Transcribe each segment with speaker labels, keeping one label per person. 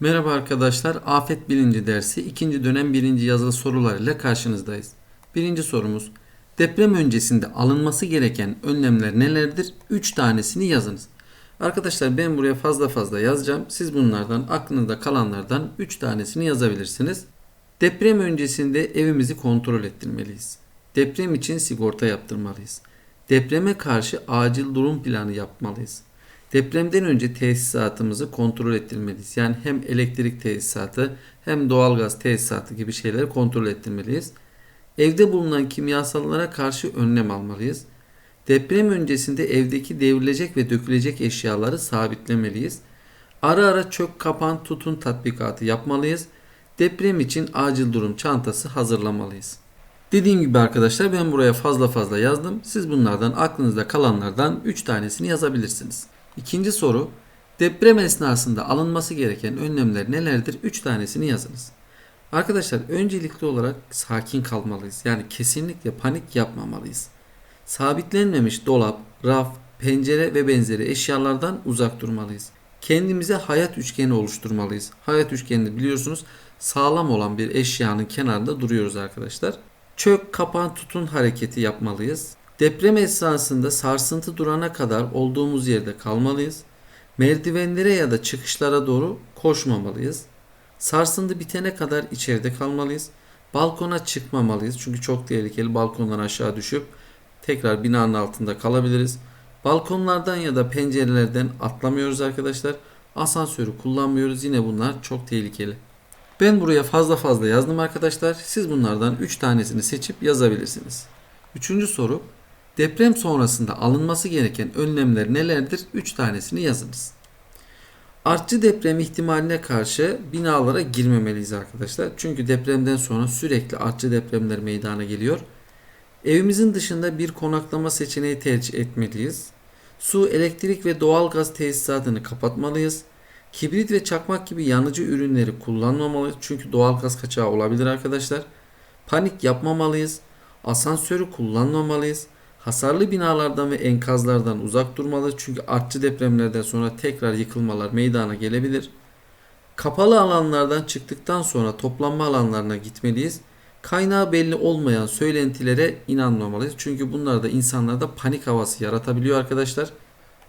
Speaker 1: Merhaba arkadaşlar. Afet bilinci dersi 2. dönem 1. yazılı sorularıyla karşınızdayız. Birinci sorumuz. Deprem öncesinde alınması gereken önlemler nelerdir? 3 tanesini yazınız. Arkadaşlar ben buraya fazla fazla yazacağım. Siz bunlardan aklınızda kalanlardan 3 tanesini yazabilirsiniz. Deprem öncesinde evimizi kontrol ettirmeliyiz. Deprem için sigorta yaptırmalıyız. Depreme karşı acil durum planı yapmalıyız. Depremden önce tesisatımızı kontrol ettirmeliyiz. Yani hem elektrik tesisatı hem doğalgaz tesisatı gibi şeyleri kontrol ettirmeliyiz. Evde bulunan kimyasallara karşı önlem almalıyız. Deprem öncesinde evdeki devrilecek ve dökülecek eşyaları sabitlemeliyiz. Ara ara çök kapan tutun tatbikatı yapmalıyız. Deprem için acil durum çantası hazırlamalıyız. Dediğim gibi arkadaşlar ben buraya fazla fazla yazdım. Siz bunlardan aklınızda kalanlardan 3 tanesini yazabilirsiniz. İkinci soru. Deprem esnasında alınması gereken önlemler nelerdir? 3 tanesini yazınız. Arkadaşlar öncelikli olarak sakin kalmalıyız. Yani kesinlikle panik yapmamalıyız. Sabitlenmemiş dolap, raf, pencere ve benzeri eşyalardan uzak durmalıyız. Kendimize hayat üçgeni oluşturmalıyız. Hayat üçgenini biliyorsunuz sağlam olan bir eşyanın kenarında duruyoruz arkadaşlar. Çök, kapan, tutun hareketi yapmalıyız. Deprem esnasında sarsıntı durana kadar olduğumuz yerde kalmalıyız. Merdivenlere ya da çıkışlara doğru koşmamalıyız. Sarsıntı bitene kadar içeride kalmalıyız. Balkona çıkmamalıyız çünkü çok tehlikeli balkondan aşağı düşüp tekrar binanın altında kalabiliriz. Balkonlardan ya da pencerelerden atlamıyoruz arkadaşlar. Asansörü kullanmıyoruz. Yine bunlar çok tehlikeli. Ben buraya fazla fazla yazdım arkadaşlar. Siz bunlardan 3 tanesini seçip yazabilirsiniz. Üçüncü soru. Deprem sonrasında alınması gereken önlemler nelerdir? 3 tanesini yazınız. Artçı deprem ihtimaline karşı binalara girmemeliyiz arkadaşlar. Çünkü depremden sonra sürekli artçı depremler meydana geliyor. Evimizin dışında bir konaklama seçeneği tercih etmeliyiz. Su, elektrik ve doğalgaz tesisatını kapatmalıyız. Kibrit ve çakmak gibi yanıcı ürünleri kullanmamalıyız. Çünkü doğalgaz kaçağı olabilir arkadaşlar. Panik yapmamalıyız. Asansörü kullanmamalıyız. Hasarlı binalardan ve enkazlardan uzak durmalıyız. Çünkü artçı depremlerden sonra tekrar yıkılmalar meydana gelebilir. Kapalı alanlardan çıktıktan sonra toplanma alanlarına gitmeliyiz. Kaynağı belli olmayan söylentilere inanmamalıyız. Çünkü bunlar da insanlarda panik havası yaratabiliyor arkadaşlar.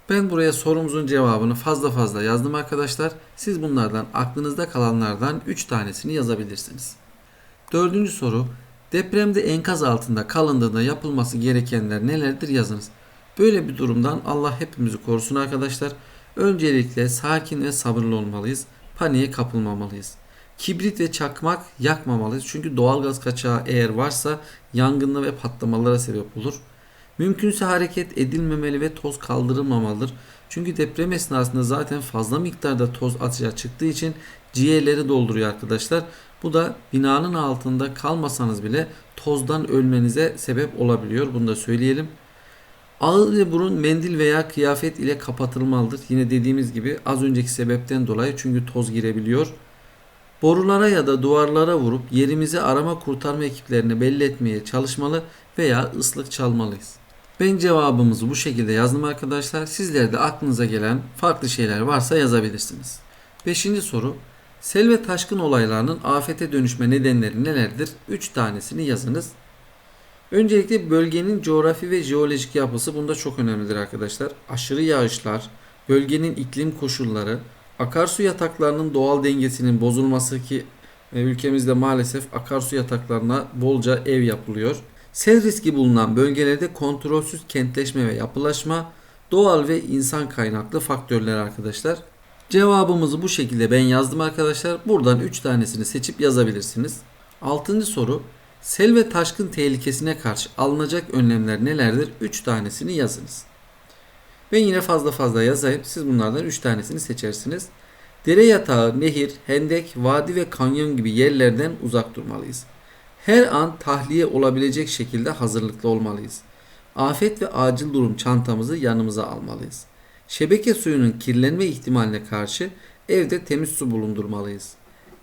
Speaker 1: Ben buraya sorumuzun cevabını fazla fazla yazdım arkadaşlar. Siz bunlardan aklınızda kalanlardan 3 tanesini yazabilirsiniz. Dördüncü soru. Depremde enkaz altında kalındığında yapılması gerekenler nelerdir yazınız. Böyle bir durumdan Allah hepimizi korusun arkadaşlar. Öncelikle sakin ve sabırlı olmalıyız. Paniğe kapılmamalıyız. Kibrit ve çakmak yakmamalıyız. Çünkü doğalgaz kaçağı eğer varsa yangınla ve patlamalara sebep olur. Mümkünse hareket edilmemeli ve toz kaldırılmamalıdır. Çünkü deprem esnasında zaten fazla miktarda toz açığa çıktığı için ciğerleri dolduruyor arkadaşlar. Bu da binanın altında kalmasanız bile tozdan ölmenize sebep olabiliyor. Bunu da söyleyelim. Ağız ve burun mendil veya kıyafet ile kapatılmalıdır. Yine dediğimiz gibi az önceki sebepten dolayı çünkü toz girebiliyor. Borulara ya da duvarlara vurup yerimizi arama kurtarma ekiplerine belli etmeye çalışmalı veya ıslık çalmalıyız. Ben cevabımızı bu şekilde yazdım arkadaşlar. Sizler de aklınıza gelen farklı şeyler varsa yazabilirsiniz. Beşinci soru. Sel ve taşkın olaylarının afete dönüşme nedenleri nelerdir? 3 tanesini yazınız. Öncelikle bölgenin coğrafi ve jeolojik yapısı bunda çok önemlidir arkadaşlar. Aşırı yağışlar, bölgenin iklim koşulları, akarsu yataklarının doğal dengesinin bozulması ki e, ülkemizde maalesef akarsu yataklarına bolca ev yapılıyor. Sel riski bulunan bölgelerde kontrolsüz kentleşme ve yapılaşma, doğal ve insan kaynaklı faktörler arkadaşlar. Cevabımızı bu şekilde ben yazdım arkadaşlar. Buradan 3 tanesini seçip yazabilirsiniz. 6. soru. Sel ve taşkın tehlikesine karşı alınacak önlemler nelerdir? 3 tanesini yazınız. Ben yine fazla fazla yazayım. Siz bunlardan 3 tanesini seçersiniz. Dere yatağı, nehir, hendek, vadi ve kanyon gibi yerlerden uzak durmalıyız. Her an tahliye olabilecek şekilde hazırlıklı olmalıyız. Afet ve acil durum çantamızı yanımıza almalıyız. Şebeke suyunun kirlenme ihtimaline karşı evde temiz su bulundurmalıyız.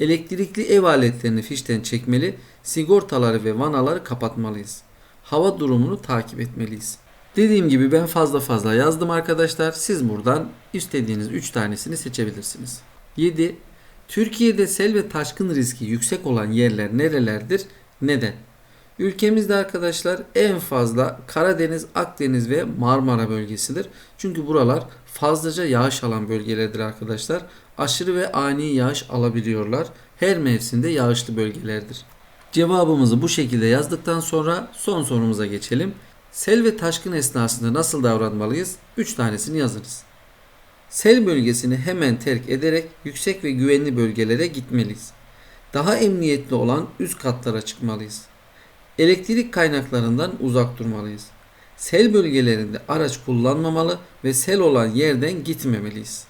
Speaker 1: Elektrikli ev aletlerini fişten çekmeli, sigortaları ve vanaları kapatmalıyız. Hava durumunu takip etmeliyiz. Dediğim gibi ben fazla fazla yazdım arkadaşlar. Siz buradan istediğiniz 3 tanesini seçebilirsiniz. 7. Türkiye'de sel ve taşkın riski yüksek olan yerler nerelerdir? Neden? Ülkemizde arkadaşlar en fazla Karadeniz, Akdeniz ve Marmara bölgesidir. Çünkü buralar fazlaca yağış alan bölgelerdir arkadaşlar. Aşırı ve ani yağış alabiliyorlar. Her mevsimde yağışlı bölgelerdir. Cevabımızı bu şekilde yazdıktan sonra son sorumuza geçelim. Sel ve taşkın esnasında nasıl davranmalıyız? 3 tanesini yazınız. Sel bölgesini hemen terk ederek yüksek ve güvenli bölgelere gitmeliyiz. Daha emniyetli olan üst katlara çıkmalıyız. Elektrik kaynaklarından uzak durmalıyız. Sel bölgelerinde araç kullanmamalı ve sel olan yerden gitmemeliyiz.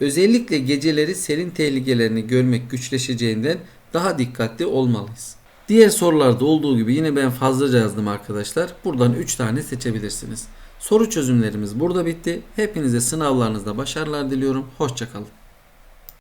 Speaker 1: Özellikle geceleri selin tehlikelerini görmek güçleşeceğinden daha dikkatli olmalıyız. Diğer sorularda olduğu gibi yine ben fazlaca yazdım arkadaşlar. Buradan 3 tane seçebilirsiniz. Soru çözümlerimiz burada bitti. Hepinize sınavlarınızda başarılar diliyorum. Hoşçakalın.